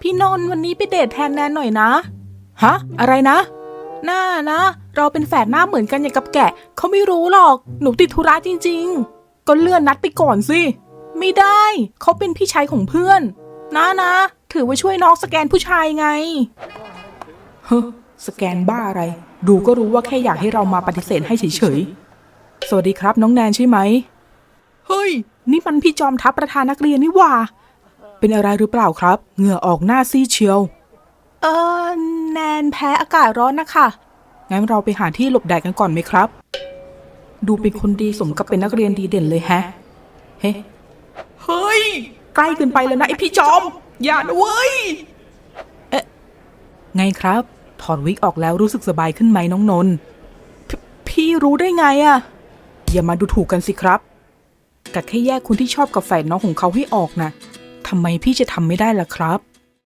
พี่นนท์วันนี้ไปเดทแทนแนนหน่อยนะ ฮะ อะไรนะ หน้านะ เราเป็นแฝดหน้าเหมือนกันอย่างกับแกะ เขาไม่รู้หรอก หนูติดธุระจริง ๆ ก็เลื่อนนัดไปก่อนสิ ไม่ได้ เขาเป็นพี่ชายของเพื่อน นะนะ ถือว่าช่วยน้องสแกนผู้ชายไง เฮ้อสแกนบ้าอะไร ดูก็รู้ว่าแค่อยากให้เรามาปฏิเสธให้เฉยๆ สวัสดีครับน้องแนนใช่ไหม เฮ้ย นี่มันพี่จอมทัพประธานนักเรียนนี่หว่า เป็นอะไรหรือเปล่าครับ เหงื่อออกหน้าซีดเชียว เออแนนแพ้อากาศร้อนนะคะ งั้นเราไปหาที่หลบแดดกันก่อนไหมครับ ดูเป็นคนดีสมกับเป็นนักเรียนดีเด่นเลยแฮะ เฮ้เฮ้ย ใกล้เกินไปแล้วนะไอพี่จอม อย่านะเว้ย เอ๊ะ ไงครับ ถอดวิกออกแล้วรู้สึกสบายขึ้นไหมน้องนนท์พพี่รู้ได้ไงอะอย่ามาดูถูกกันสิครับ กัแค่แยกคนที่ชอบกับแฟนน้องของเขาให้ออกนะ ทำไมพี่จะทำไม่ได้ล่ะครับ